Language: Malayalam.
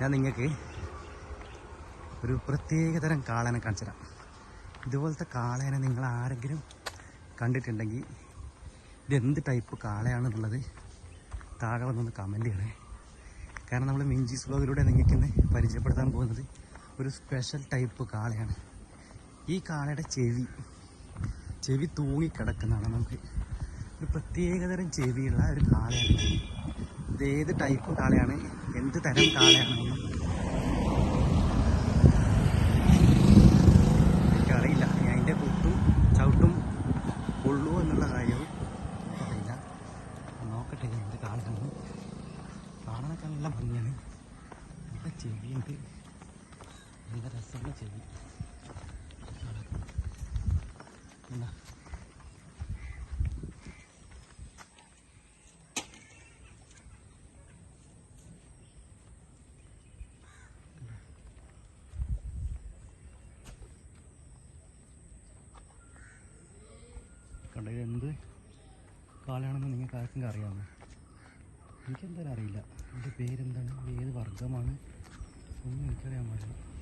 ഞാൻ നിങ്ങൾക്ക് ഒരു പ്രത്യേകതരം കാളനെ കാണിച്ചു തരാം ഇതുപോലത്തെ കാളേനെ നിങ്ങൾ ആരെങ്കിലും കണ്ടിട്ടുണ്ടെങ്കിൽ ഇതെന്ത് ടൈപ്പ് കാളയാണെന്നുള്ളത് താഴെ വന്നൊന്ന് കമന്റ് ചെയ്യണേ. കാരണം നമ്മൾ മിഞ്ചീസ് ബ്ലോഗിലൂടെ നിങ്ങൾക്ക് ഇന്ന് പരിചയപ്പെടുത്താൻ പോകുന്നത് ഒരു സ്പെഷ്യൽ ടൈപ്പ് കാളയാണ്. ഈ കാളയുടെ ചെവി ചെവി തൂങ്ങിക്കിടക്കുന്നതാണ് നമുക്ക്. ഒരു പ്രത്യേകതരം ചെവിയുള്ള ഒരു കാളയാണ് ഏത് ടൈപ്പ് കാളയാണ് എന്ത് തരം കാളയാണ്? എനിക്കറിയില്ല. അതിന്റെ കുത്തും ചവിട്ടും കൊള്ളൂ എന്നുള്ള കാര്യവും അറിയില്ല. നോക്കട്ടെ ഇത് എന്ത് കാളയാണ്. കാണാനൊക്കെ നല്ല ഭംഗിയാണ്. നല്ല ചെവിയുണ്ട്. നല്ല രസമുള്ള ചെവി എന്താ കണ്ടോ? ഇത് എന്ത് കാലാണെന്ന് നിങ്ങൾക്ക് ആർക്കെങ്കിലും അറിയാമോ? എനിക്കെന്തായാലും അറിയില്ല. എന്റെ പേരെന്താണ്? ഏത് വർഗമാണ് ഒന്നും എനിക്കറിയാൻ പാടില്ല.